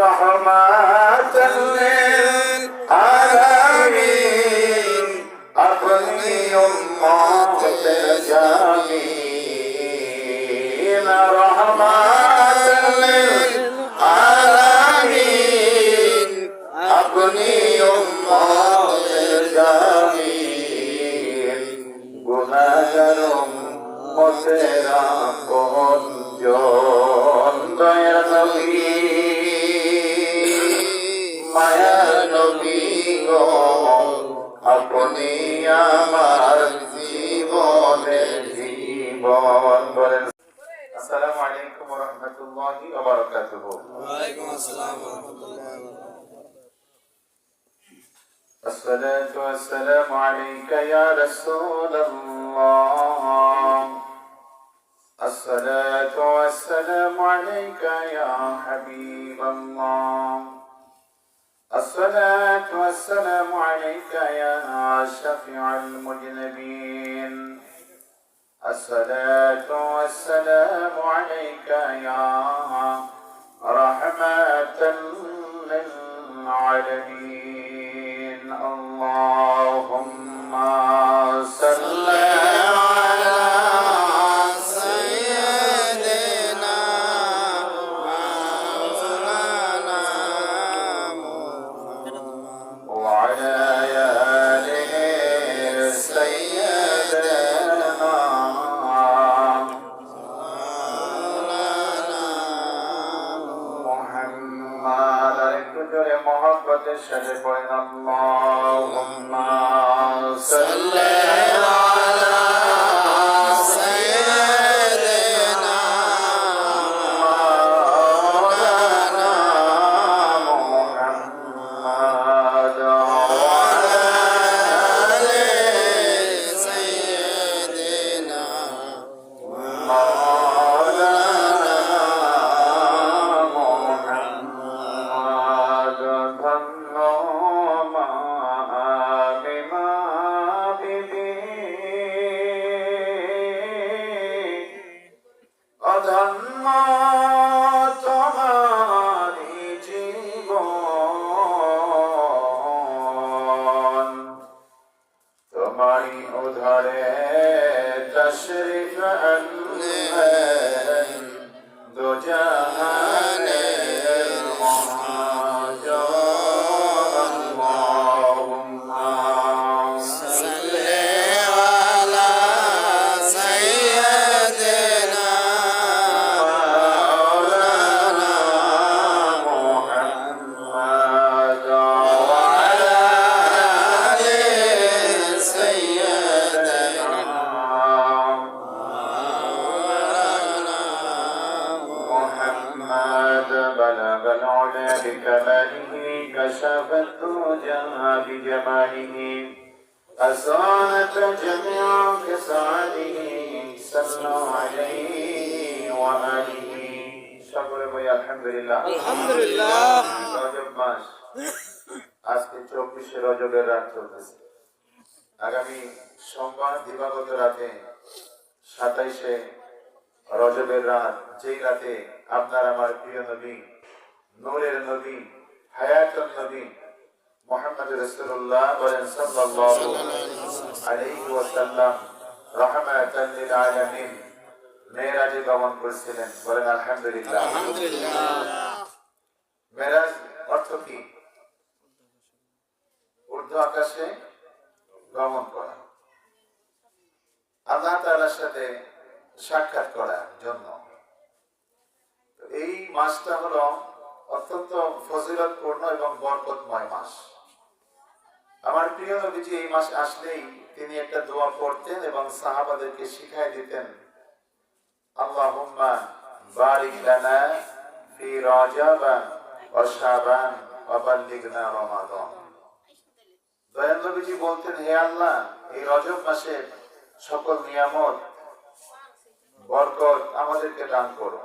رحمة للعالمين أغني الله بالجميل رحمة للعالمين أغني الله بالجميل গুনাহগারম মতেরা আপনি আমার জীবনের জীবন বলেন আসসালামু আলাইকুম ওয়া রাহমাতুল্লাহি ওয়া বারাকাতুহু الصلاة والسلام عليك يا رسول الله الصلاة والسلام عليك يا حبيب الله الصلاة والسلام عليك يا شفيع المذنبين الصلاة والسلام عليك يا رحمة للعالمين. সাথে Ramadan أصانت جميع كسعده صلى عليه وآله সকলে বই আলহামদুলিল্লাহ আলহামদুলিল্লাহ রজব মাস আজকে চব্বিশে রজবের রাত চলতেছে আগামী সোমবার দিবাগত রাতে সাতাইশে রজবের রাত যেই রাতে আপনার আমার প্রিয় নবী নূরের নবী হায়াতুন নবী মোহাম্মদ রাসূলুল্লাহ বলেন সাল্লাল্লাহু আলাইহি ওয়াসাল্লাম রাহমাতাল লিল আলামিন মেরাজে গমন করেছিলেন। বলেন আলহামদুলিল্লাহ। মেরাজ অর্থ কি? ঊর্ধ্ব আকাশে গমন করা। আল্লাহ তাআলার সাথে সাক্ষাৎ করার জন্য এই মাসটা হলো অত্যন্ত ফজিলতপূর্ণ এবং বরকতময় মাস। আমার প্রিয় নবীজি এই মাস আসলেই তিনি একটা দোয়া পড়তেন এবং সাহাবাদেরকে শিখাই দিতেন, আল্লাহুম্মা বারিক লানা ফি বলতেন, হে আল্লাহ, এই রজব মাসের সকল নিয়ামত, বরকত আমাদেরকে দান করো।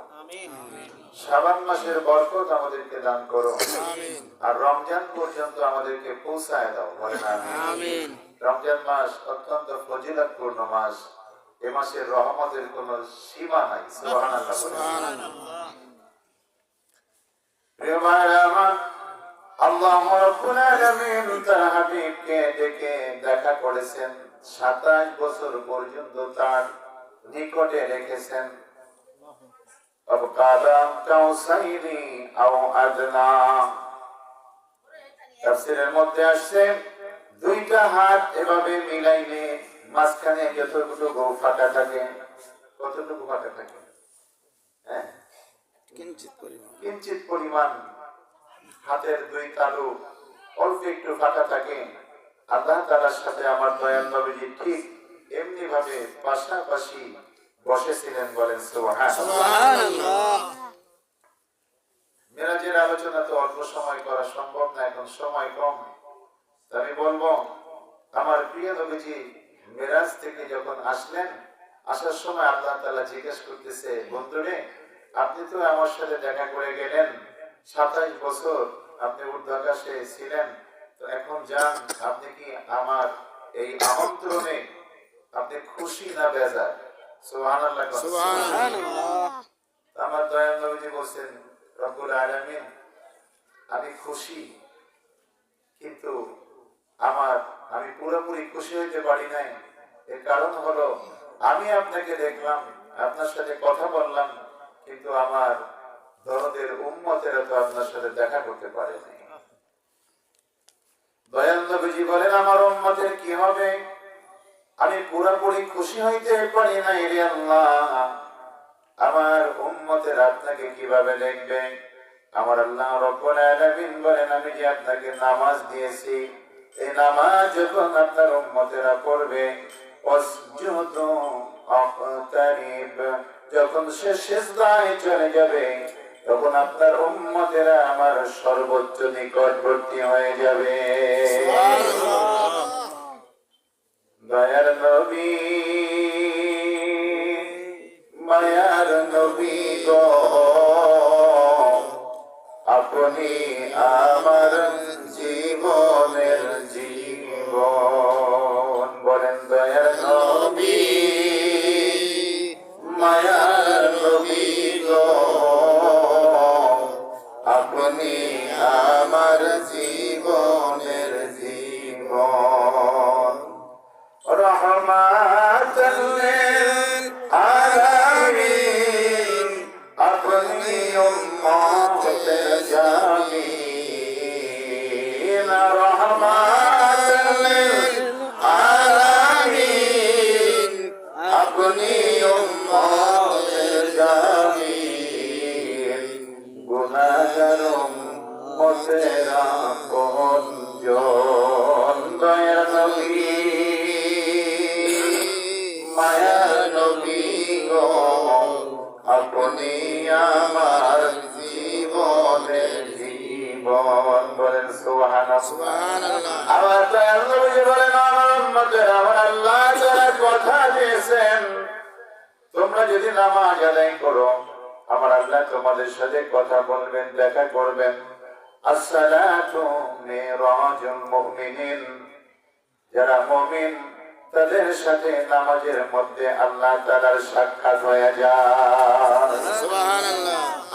শাবান মাসের বরকত আমাদেরকে দান করো। আর রমজান পর্যন্ত আমাদেরকে পৌঁছায় দাও বলেন রমজান মাস অত্যন্ত ফজিলতপূর্ণ মাস। এ মাসের রহমতের কোন সীমা নাই প্রিয় ভাইরা আল্লাহ রাব্বুল আলামিন তার হাবিবকে ডেকে দেখা করেছেন সাতাশ বছর পর্যন্ত তার নিকটে রেখেছেন। অবকাদা কাউসাইনি আও আদনা তাফসীরের মধ্যে আসছে দুইটা হাত এভাবে মিলাইলে মাঝখানে যতটুকু ফাঁকা থাকে কতটুকু ফাঁকা থাকে। হ্যাঁ? কিঞ্চিত পরিমাণ। কিঞ্চিত পরিমাণ হাতের দুই তালু অল্প একটু ফাঁকা থাকে। আল্লাহ তালার সাথে আমার দয়াল নবীজি ঠিক এমনি ভাবে পাশাপাশি বসেছিলেন বলেন মেরাজের আলোচনা তো অল্প সময় করা সম্ভব না এখন সময় কম। আমি বলব আমার প্রিয় নবীজি মেরাজ থেকে যখন আসলেন আসার সময় আল্লাহ তাআলা জিজ্ঞেস করতেছে বন্ধুরে আপনি তো আমার সাথে দেখা করে গেলেন সাতাইশ বছর আপনি ঊর্ধ্বাকাশে ছিলেন তো এখন যান আপনি কি আমার এই আমন্ত্রণে আপনি খুশি না বেজার? সুবহানাল্লাহ আমার দয়াল নবীজি বলছেন রব্বুল আলামিন আমি খুশি কিন্তু আমার আমি পুরোপুরি খুশি হইতে পারি নাই। এর কারণ হলো আমি আপনাকে দেখলাম আপনার সাথে কথা বললাম কিন্তু আমার দরদের উম্মতেরা তো আপনার সাথে দেখা করতে পারেনি। দয়াল নবীজি বলেন আমার উম্মতের কি হবে? আমি পুরোপুরি খুশি হইতে পারি না রে আল্লাহ। আমার উম্মতের আপনাকে কীভাবে দেখবে? আমার আল্লাহ রব্বুল আলামিন বলেন, আমি যে আপনাকে নামাজ দিয়েছি? এই নামাজ যখন আপনার উম্মতেরা পড়বে অসজুদু আকতারিব যখন সে সিজদায় চলে যাবে, তখন আপনার উম্মতেরা আমার সর্বোচ্চ নিকটবর্তী হয়ে যাবে। আমার জীবনের জীবন আমার আমার আল্লাহ যারা কথা দিয়েছেন তোমরা যদি নামাজ আদায় করো আমার আল্লাহ তোমাদের সাথে কথা বলবেন দেখা করবেন। আসসালাতু মিরাজুল মুমিনিন যারা মুমিন তাদের সাথে নামাজের মধ্যে আল্লাহ তাআলার সাক্ষাৎ হয়ে যায়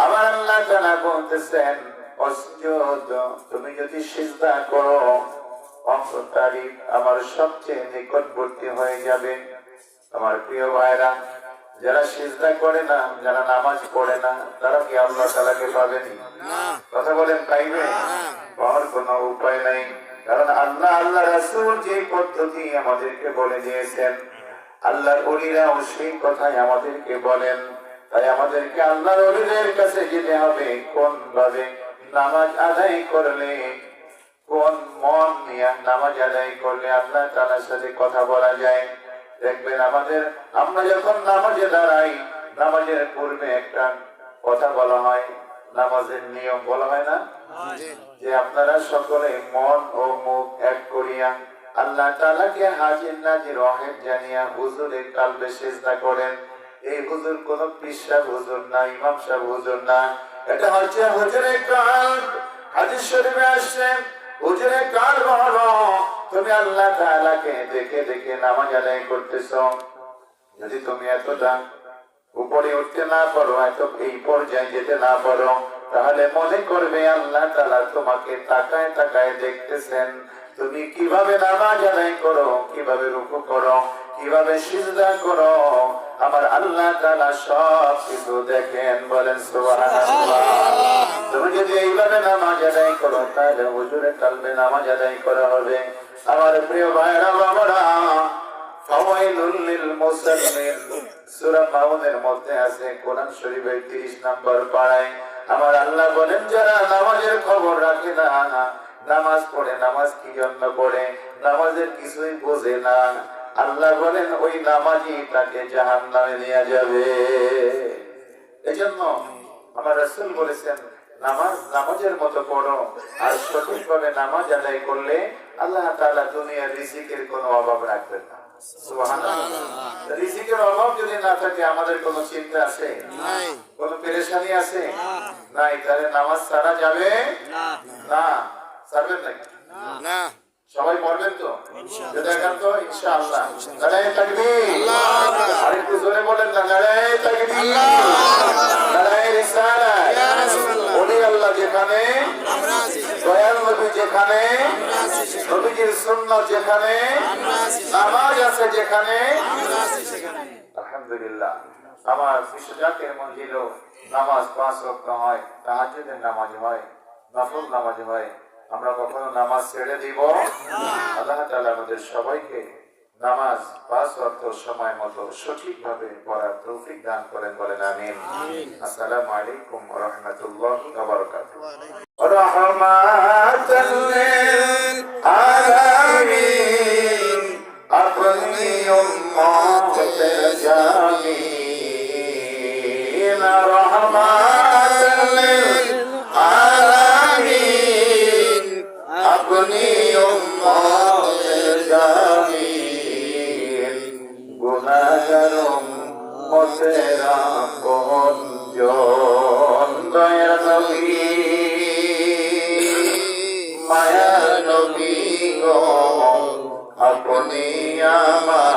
আমার আল্লাহ তাআলা বলতেছেন তুমি যদি সিজদা করো আমার সবচেয়ে নিকটবর্তী হয়ে যাবে। আমার প্রিয় ভাইরা যারা সিজদা করে না যারা নামাজ পড়ে না তারা কি আল্লাহ তাআলাকে পাবেনি? কথা বলেন পাইবে পাওয়ার কোনো উপায় নাই। কারণ আল্লাহ আল্লাহ রাসূল যে পদ্ধতি আমাদেরকে বলে দিয়েছেন আল্লাহর অলিরাও সেই কথাই আমাদেরকে বলেন। তাই আমাদেরকে আল্লাহর অলিদের কাছে যেতে হবে। কোন ভাবে নামাজ আদায় করলে কোন মন নিয়ে নামাজ আদায় করলে আল্লাহ তাআলার সাথে কথা বলা যায়? দেখবেন আমাদের, আমরা যখন নামাজে দাঁড়াই, নামাজের পূর্বে একটা কথা বলা হয়, নামাজের নিয়ম বলা হয় না? যে আপনারা সকলে মন ও মুখ এক করিয়া আল্লাহ তাআলাকে হাজির নাজির রহেব জানিয়া হুজুরের কালবে সেজদা করেন। এই হুজুর কোন পিসাব হুজুর না, ইমাম সাহেব হুজুর না। এটা হচ্ছে হুজুরের কাল হাদিস শরীফে আসছে হুজুরের কার হলো তুমি আল্লাহ তাআলাকে দেখে দেখে নামাজ আদায় করতেছো। যদি তুমি এতটা উপরে উঠতে না পারো, এত এই পর্যায়ে যেতে না পারো, তাহলে মনে করবে আল্লাহ তালা তোমাকে তাকায় তাকায় দেখতেছেন। তুমি কীভাবে নামাজ আদায় করো, কীভাবে রুকু করো কীভাবে সিজদা করো। আমার আল্লাহ তালা সব কিছু দেখেন, বলেন সুবহানাল্লাহ। তুমি যদি এইভাবে নামাজ আদায় করো, তাহলে হুজুরে কালবে নামাজ আদায় করা হবে। আমার প্রিয় ভাইরা বাবারা, ফাওয়াইলুল লিল মুসাল্লিন সূরা মাউনের মধ্যে আছে কোরআন শরীফের 30 নম্বর আমার আল্লাহ বলেন, যারা নামাজের খবর রাখে না, নামাজ পড়ে, নামাজ কি জন্য পড়ে? নামাজের কিছুই বোঝে না। আল্লাহ বলেন ওই নামাজই তাকে জাহান্নামে নিয়ে যাবে। এজন্য আমার রাসূল বলেছেন নামাজ নামাজের মতো পড়ো আর সঠিকভাবে নামাজ আদায় করলে আল্লাহ তাআলা দুনিয়ার রিজিকের কোনো অভাব রাখবেন না। রিজিকের অভাব যদি না থাকে আমাদের কোনো চিন্তা আছে? কোনো পেরেশানি আছে? নাই। তাহলে নামাজ ছাড়া যাবে? না। ছাড়বেন নাকি? না। সবাই পড়বেন তো? দেখান তো ইনশাআল্লাহ। তাকবীর আরেকটু জোরে বলেন না দাঁড়ায় তাকবীর দাঁড়ায় রিসালাত। ওলি আল্লাহ যেখানে আমরা আছি। দয়াল নবী যেখানে নবীজির সুন্নাত যেখানে নামাজ আছে যেখানে। আমরা আছি সেখানে। আলহামদুলিল্লাহ। আমার বিশ্বজাকের মঞ্জিলও নামাজ পাঁচ রক্ত হয় তাহাজ্জুদের নামাজ হয় নফল নামাজ হয়। আমরা কখনো নামাজ ছেড়ে দিব? আল্লাহ আমাদের সবাইকে নামাজ পাঁচ অর্থ সময় মতো সঠিকভাবে পড়ার তৌফিক দান করেন বলেন আমিন। আসসালামু আলাইকুম ওয়া রাহমাতুল্লাহি গুণাগারম মতেরা কঞ্জন দয়া নবী। মায়া নবী গো আপনি আমার